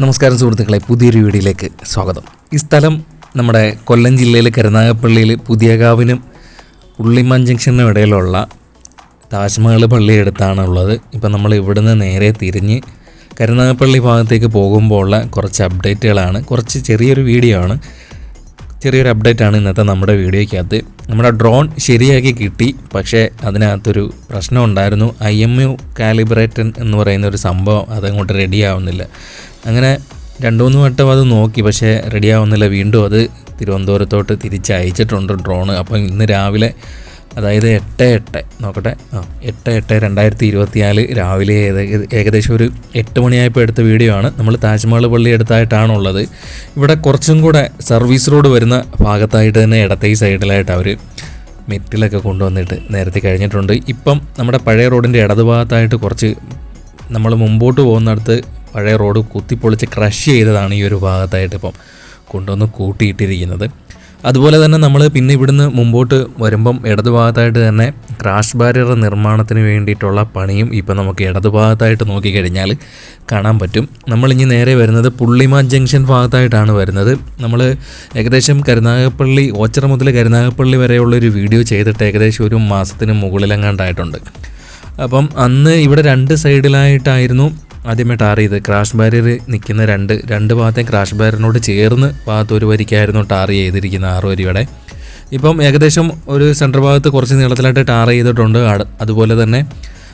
നമസ്കാരം സുഹൃത്തുക്കളെ പുതിയൊരു വീഡിയോയിലേക്ക് സ്വാഗതം. ഈ സ്ഥലം നമ്മുടെ കൊല്ലം ജില്ലയിലെ കരുനാഗപ്പള്ളിയിൽ പുതിയകാവിനും ഉള്ളിമാൻ ജംഗ്ഷനും ഇടയിലുള്ള താജ്മഹൽ പള്ളി അടുത്താണ് ഉള്ളത് ഇപ്പം നമ്മൾ ഇവിടുന്ന് നേരെ തിരിഞ്ഞ് കരുനാഗപ്പള്ളി ഭാഗത്തേക്ക് പോകുമ്പോൾ ഉള്ള കുറച്ച് അപ്ഡേറ്റുകളാണ് കുറച്ച് ചെറിയൊരു വീഡിയോ ആണ്. ചെറിയൊരു അപ്ഡേറ്റ് ആണ് ഇന്നത്തെ നമ്മുടെ വീഡിയോയ്ക്കകത്ത്. നമ്മുടെ ഡ്രോൺ ശരിയാക്കി കിട്ടി പക്ഷേ അതിനകത്തൊരു പ്രശ്നം ഉണ്ടായിരുന്നു. ഐ എം യു കാലിബ്രേറ്റൻ എന്ന് പറയുന്ന ഒരു സംഭവം അതങ്ങോട്ട് റെഡി ആവുന്നില്ല. അങ്ങനെ രണ്ടു മൂന്ന് വട്ടം അത് നോക്കി പക്ഷേ റെഡി ആവുന്നില്ല വീണ്ടും അത് തിരുവനന്തപുരത്തോട്ട് തിരിച്ചയച്ചിട്ടുണ്ട് ഡ്രോണ്. അപ്പം ഇന്ന് രാവിലെ അതായത് എട്ട് എട്ട് നോക്കട്ടെ. ആ എട്ട് എട്ട് രണ്ടായിരത്തി ഇരുപത്തിനാല് രാവിലെ ഏകദേശം ഒരു എട്ട് മണിയായപ്പോൾ എടുത്ത വീഡിയോ ആണ്. നമ്മൾ താജ്മഹൽ പള്ളി അടുത്തായിട്ടാണുള്ളത്. ഇവിടെ കുറച്ചും കൂടെ സർവീസ് റോഡ് വരുന്ന ഭാഗത്തായിട്ട് തന്നെ ഇടത്തെ സൈഡിലായിട്ട് അവർ മെറ്റിലൊക്കെ കൊണ്ടുവന്നിട്ട് നേരത്തെ കഴിഞ്ഞിട്ടുണ്ട്. ഇപ്പം നമ്മുടെ പഴയ റോഡിന്റെ ഇടതുഭാഗത്തായിട്ട് കുറച്ച് നമ്മൾ മുമ്പോട്ട് പോകുന്നിടത്ത് പഴയ റോഡ് കുത്തിപ്പൊളിച്ച് ക്രഷ് ചെയ്തതാണ് ഈ ഒരു ഭാഗത്തായിട്ട് ഇപ്പം കൊണ്ടുവന്ന് കൂട്ടിയിട്ടിരിക്കുന്നത്. അതുപോലെ തന്നെ നമ്മൾ പിന്നെ ഇവിടുന്ന് മുമ്പോട്ട് വരുമ്പം ഇടതുഭാഗത്തായിട്ട് തന്നെ ക്രാഷ് ബാരിയർ നിർമ്മാണത്തിന് വേണ്ടിയിട്ടുള്ള പണിയും ഇപ്പം നമുക്ക് ഇടതുഭാഗത്തായിട്ട് നോക്കിക്കഴിഞ്ഞാൽ കാണാൻ പറ്റും. നമ്മൾ ഇനി നേരെ വരുന്നത് പുള്ളിമാൻ ജംഗ്ഷൻ ഭാഗത്തായിട്ടാണ് വരുന്നത്. നമ്മൾ ഏകദേശം കരുനാഗപ്പള്ളി ഓച്ചിറ മുതൽ കരുനാഗപ്പള്ളി വരെയുള്ള ഒരു വീഡിയോ ചെയ്തിട്ട് ഏകദേശം ഒരു മാസത്തിന് മുകളിലെങ്ങാണ്ടായിട്ടുണ്ട്. അപ്പം അന്ന് ഇവിടെ രണ്ട് സൈഡിലായിട്ടായിരുന്നു ആദ്യമേ ടാർ ചെയ്ത് ക്രാഷ് ബാരിയർ നിൽക്കുന്ന രണ്ട് രണ്ട് ഭാഗത്തെ ക്രാഷ് ബാരിയറിനോട് ചേർന്ന് ഭാഗത്ത് ഒരു വരിക്കായിരുന്നു ടാർ ചെയ്തിരിക്കുന്ന ആറ് വരിയുടെ. ഇപ്പം ഏകദേശം ഒരു സെന്റർ ഭാഗത്ത് കുറച്ച് നീളത്തിലായിട്ട് ടാർ ചെയ്തിട്ടുണ്ട്. അതുപോലെ തന്നെ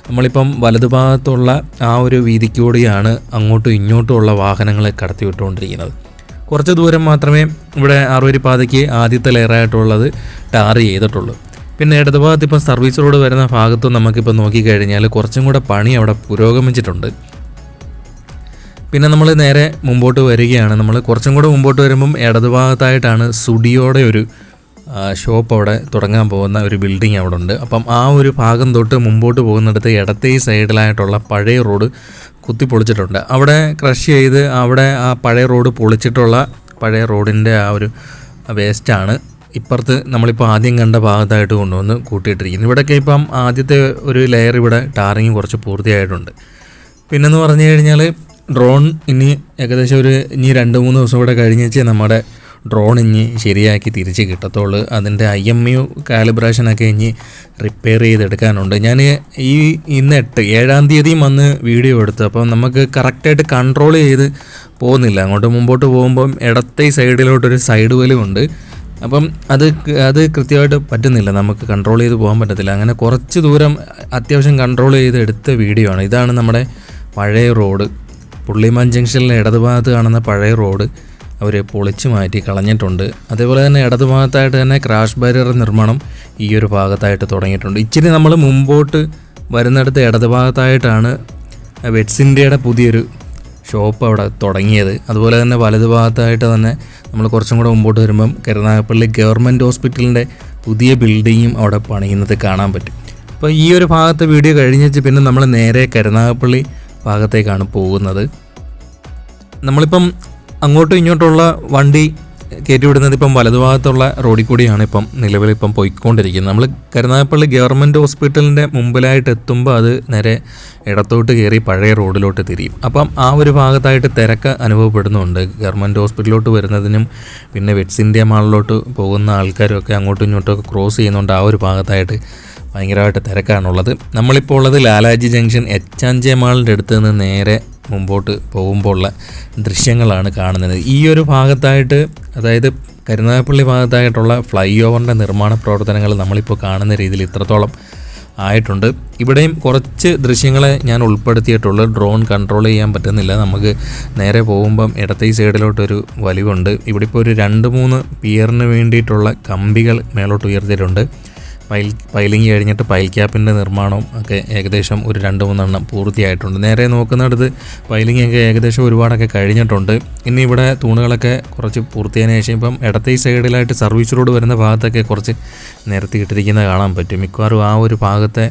നമ്മളിപ്പം വലതുഭാഗത്തുള്ള ആ ഒരു വീതിക്കൂടിയാണ് അങ്ങോട്ടും ഇങ്ങോട്ടും ഉള്ള വാഹനങ്ങളെ കടത്തി വിട്ടുകൊണ്ടിരിക്കുന്നത് കുറച്ച് ദൂരം മാത്രമേ ഇവിടെ ആറുവരി പാതയ്ക്ക് ആദ്യത്തെ ലെയറായിട്ടുള്ളത് ടാർ ചെയ്തിട്ടുള്ളൂ. പിന്നെ ഇടതുഭാഗത്ത് ഇപ്പം സർവീസ് റോഡ് വരുന്ന ഭാഗത്തും നമുക്കിപ്പോൾ നോക്കിക്കഴിഞ്ഞാൽ കുറച്ചും കൂടെ പണി അവിടെ പുരോഗമിച്ചിട്ടുണ്ട്. പിന്നെ നമ്മൾ നേരെ മുമ്പോട്ട് വരികയാണ്. നമ്മൾ കുറച്ചും കൂടെ മുമ്പോട്ട് വരുമ്പം ഇടതുഭാഗത്തായിട്ടാണ് സുഡിയോടെ ഒരു ഷോപ്പ് അവിടെ തുടങ്ങാൻ പോകുന്ന ഒരു ബിൽഡിംഗ് അവിടെ ഉണ്ട്. അപ്പം ആ ഒരു ഭാഗം തൊട്ട് മുമ്പോട്ട് പോകുന്നിടത്ത് ഇടത്തെ സൈഡിലായിട്ടുള്ള പഴയ റോഡ് കുത്തിപ്പൊളിച്ചിട്ടുണ്ട്. അവിടെ ക്രഷ് ചെയ്ത് അവിടെ ആ പഴയ റോഡ് പൊളിച്ചിട്ടുള്ള പഴയ റോഡിന്റെ ആ ഒരു വേസ്റ്റാണ് ഇപ്പുറത്ത് നമ്മളിപ്പോൾ ആദ്യം കണ്ട ഭാഗത്തായിട്ട് കൊണ്ടുവന്ന് കൂട്ടിയിട്ടിരിക്കുന്നത് ഇവിടെയൊക്കെ ഇപ്പം ആദ്യത്തെ ഒരു ലെയർ ഇവിടെ ടാറിങ് കുറച്ച് പൂർത്തിയായിട്ടുണ്ട്. പിന്നെന്ന് പറഞ്ഞു കഴിഞ്ഞാൽ ഡ്രോൺ ഇനി ഏകദേശം ഒരു ഇനി രണ്ട് മൂന്ന് ദിവസം കൂടെ കഴിഞ്ഞേച്ച് നമ്മുടെ ഡ്രോൺ ഇനി ശരിയാക്കി തിരിച്ച് കിട്ടത്തുള്ളൂ. അതിന്റെ ഐ എം യു കാലിബ്രേഷനൊക്കെ ഇനി റിപ്പയർ ചെയ്തെടുക്കാനുണ്ട്. ഞാൻ ഈ ഇന്ന് എട്ട് ഏഴാം തീയതിയും വന്ന് വീഡിയോ എടുത്തു. അപ്പോൾ നമുക്ക് കറക്റ്റായിട്ട് കൺട്രോൾ ചെയ്ത് പോകുന്നില്ല. അങ്ങോട്ട് മുമ്പോട്ട് പോകുമ്പം ഇടത്തെ സൈഡിലോട്ടൊരു സൈഡ് വലുമുണ്ട് അപ്പം അത് അത് കൃത്യമായിട്ട് പറ്റുന്നില്ല. നമുക്ക് കൺട്രോൾ ചെയ്ത് പോകാൻ പറ്റത്തില്ല. അങ്ങനെ കുറച്ച് ദൂരം അത്യാവശ്യം കൺട്രോൾ ചെയ്ത് എടുത്ത വീഡിയോ ആണ്. ഇതാണ് നമ്മുടെ പഴയ റോഡ്. പുള്ളിമാൻ ജംഗ്ഷനിലെ ഇടതുഭാഗത്ത് കാണുന്ന പഴയ റോഡ് അവർ പൊളിച്ചു മാറ്റി കളഞ്ഞിട്ടുണ്ട്. അതേപോലെ തന്നെ ഇടതുഭാഗത്തായിട്ട് തന്നെ ക്രാഷ് ബാരിയർ നിർമ്മാണം ഈ ഒരു ഭാഗത്തായിട്ട് തുടങ്ങിയിട്ടുണ്ട്. ഇച്ചിരി നമ്മൾ മുമ്പോട്ട് വരുന്നിടത്ത് ഇടതുഭാഗത്തായിട്ടാണ് വെറ്റ്സ് ഇന്ത്യയുടെ പുതിയൊരു ഷോപ്പ് അവിടെ തുടങ്ങിയത്. അതുപോലെ തന്നെ വലതുഭാഗത്തായിട്ട് തന്നെ നമ്മൾ കുറച്ചും കൂടെ മുമ്പോട്ട് വരുമ്പം കരുനാഗപ്പള്ളി ഗവൺമെന്റ് ഹോസ്പിറ്റലിന്റെ പുതിയ ബിൽഡിങ്ങും അവിടെ പണിയുന്നത് കാണാൻ പറ്റും. അപ്പോൾ ഈ ഒരു ഭാഗത്തെ വീഡിയോ കഴിഞ്ഞിട്ട് പിന്നെ നമ്മൾ നേരെ കരുനാഗപ്പള്ളി ഭാഗത്തേക്കാണ് പോകുന്നത്. നമ്മളിപ്പം അങ്ങോട്ടും ഇങ്ങോട്ടുള്ള വണ്ടി കയറ്റി വിടുന്നത് ഇപ്പം വലതുഭാഗത്തുള്ള റോഡിൽ കൂടിയാണ് ഇപ്പം നിലവിൽ ഇപ്പം പോയിക്കൊണ്ടിരിക്കുന്നത്. നമ്മൾ കരുനാഗപ്പള്ളി ഗവൺമെന്റ് ഹോസ്പിറ്റലിന്റെ മുമ്പിലായിട്ട് എത്തുമ്പോൾ അത് നേരെ ഇടത്തോട്ട് കയറി പഴയ റോഡിലോട്ട് തിരിയും. അപ്പം ആ ഒരു ഭാഗത്തായിട്ട് തിരക്ക് അനുഭവപ്പെടുന്നുണ്ട്. ഗവൺമെന്റ് ഹോസ്പിറ്റലിലോട്ട് വരുന്നതിനും പിന്നെ വെറ്റ്സ് ഇന്ത്യ മാളിലോട്ട് പോകുന്ന ആൾക്കാരും ഒക്കെ അങ്ങോട്ടും ഇങ്ങോട്ടും ഒക്കെ ക്രോസ് ചെയ്യുന്നുണ്ട് ആ ഒരു ഭാഗത്തായിട്ട്. ഭയങ്കരമായിട്ട് തിരക്കാണുള്ളത്. നമ്മളിപ്പോൾ ഉള്ളത് ലാലാജി ജംഗ്ഷൻ എച്ചാഞ്ചേ മാളിന്റെ അടുത്ത് നിന്ന് നേരെ മുമ്പോട്ട് പോകുമ്പോൾ ഉള്ള ദൃശ്യങ്ങളാണ് കാണുന്നത്. ഈ ഒരു ഭാഗത്തായിട്ട് അതായത് കരുനാഗപ്പള്ളി ഭാഗത്തായിട്ടുള്ള ഫ്ലൈ ഓവറിന്റെ നിർമ്മാണ പ്രവർത്തനങ്ങൾ നമ്മളിപ്പോൾ കാണുന്ന രീതിയിൽ ഇത്രത്തോളം ആയിട്ടുണ്ട്. ഇവിടെയും കുറച്ച് ദൃശ്യങ്ങളെ ഞാൻ ഉൾപ്പെടുത്തിയിട്ടുള്ളൂ ഡ്രോൺ കൺട്രോൾ ചെയ്യാൻ പറ്റുന്നില്ല. നമുക്ക് നേരെ പോകുമ്പം ഇടത്തെ സൈഡിലോട്ടൊരു വലിവുണ്ട്. ഇവിടെ ഇപ്പോൾ ഒരു രണ്ട് മൂന്ന് പിയറിന് വേണ്ടിയിട്ടുള്ള കമ്പികൾ മേലോട്ട് ഉയർത്തിയിട്ടുണ്ട്. പൈൽ പൈലിങ് കഴിഞ്ഞിട്ട് പൈൽ ക്യാപ്പിന്റെ നിർമ്മാണവും ഒക്കെ ഏകദേശം ഒരു രണ്ട് മൂന്നെണ്ണം പൂർത്തിയായിട്ടുണ്ട്. നേരെ നോക്കുന്നിടത്ത് പൈലിംഗ് ഒക്കെ ഏകദേശം ഒരുപാടൊക്കെ കഴിഞ്ഞിട്ടുണ്ട്. ഇനി ഇവിടെ തൂണുകളൊക്കെ കുറച്ച് പൂർത്തിയായതിനു ശേഷം ഇപ്പം ഇടത്തെ സൈഡിലായിട്ട് സർവീസ് റോഡ് വരുന്ന ഭാഗത്തൊക്കെ കുറച്ച് നിരത്തി ഇട്ടിരിക്കുന്നത് കാണാൻ പറ്റും. മിക്കവാറും ആ ഒരു ഭാഗത്തെ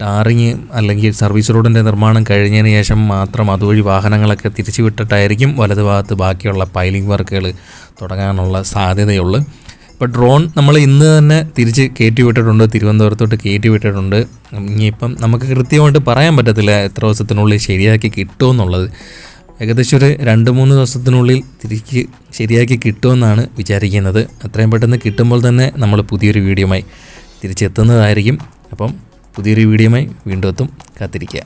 ടാറിങ് അല്ലെങ്കിൽ സർവീസ് റോഡിന്റെ നിർമ്മാണം കഴിഞ്ഞതിന് ശേഷം മാത്രം അതുവഴി വാഹനങ്ങളൊക്കെ തിരിച്ചു വിട്ടിട്ടായിരിക്കും വലതു ഭാഗത്ത് ബാക്കിയുള്ള പൈലിംഗ് വർക്കുകൾ തുടങ്ങാനുള്ള സാധ്യതയുള്ളൂ. ഇപ്പോൾ ഡ്രോൺ നമ്മൾ ഇന്ന് തന്നെ തിരിച്ച് കയറ്റി വിട്ടിട്ടുണ്ട് തിരുവനന്തപുരത്തോട്ട് കയറ്റി വിട്ടിട്ടുണ്ട്. ഇനിയിപ്പം നമുക്ക് കൃത്യമായിട്ട് പറയാൻ പറ്റത്തില്ല എത്ര ദിവസത്തിനുള്ളിൽ ശരിയാക്കി കിട്ടുമെന്നുള്ളത്. ഏകദേശം ഒരു രണ്ട് മൂന്ന് ദിവസത്തിനുള്ളിൽ തിരിച്ച് ശരിയാക്കി കിട്ടുമെന്നാണ് വിചാരിക്കുന്നത്. അത്രയും പെട്ടെന്ന് കിട്ടുമ്പോൾ തന്നെ നമ്മൾ പുതിയൊരു വീഡിയോമായി തിരിച്ചെത്തുന്നതായിരിക്കും. അപ്പം പുതിയൊരു വീഡിയോമായി വീണ്ടും എത്തും. കാത്തിരിക്കുക.